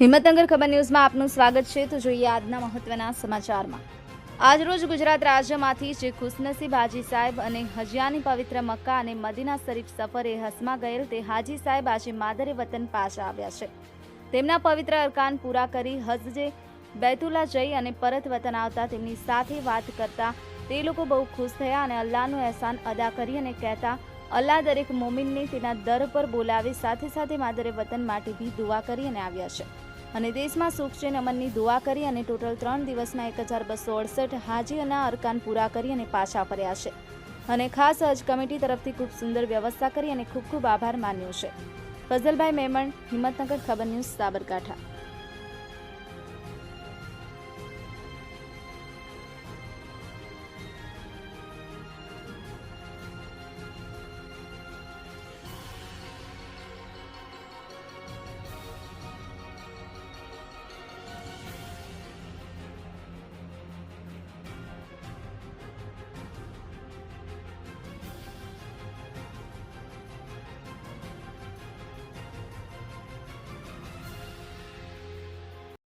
હિંમતનગર ખબર ન્યૂઝમાં આપનું સ્વાગત છે. તો જોઈએ આજના મહત્વના સમાચારમાં. આજરોજ ગુજરાત રાજ્યમાંથી જે ખુશનસીબ હાજી સાહેબ અને હજિયાની પવિત્ર મક્કા અને મદીના શરીફ સફરે હસમાં ગયેલ તે હાજી સાહેબ આજે માદરે વતન પાછા આવ્યા છે. તેમના પવિત્ર અરકાન પૂરા કરી હજે બેતુલા જઈ અને પરત વતન આવતા તેમની સાથે વાત કરતા તે લોકો બહુ ખુશ થયા અને અલ્લાહનું અહેસાન અદા કરી અને કહેતા, અલ્લાહ દરેક મોમિનને તેના દર પર બોલાવી, સાથે સાથે માદરે વતન માટે બી દુઆ કરી અને આવ્યા છે. અને દેશમાં સુખ છે નમનની દુઆ કરી અને ટોટલ ત્રણ દિવસના એક હજાર બસો અડસઠ હાજી અને અરકાન પૂરા કરી અને પાછા ફર્યા છે. અને ખાસ હજ કમિટી તરફથી ખૂબ સુંદર વ્યવસ્થા કરી અને ખૂબ ખૂબ આભાર માન્યો છે. ફઝલભાઈ મેમણ, હિંમતનગર ખબર ન્યૂઝ સાબરકાંઠા.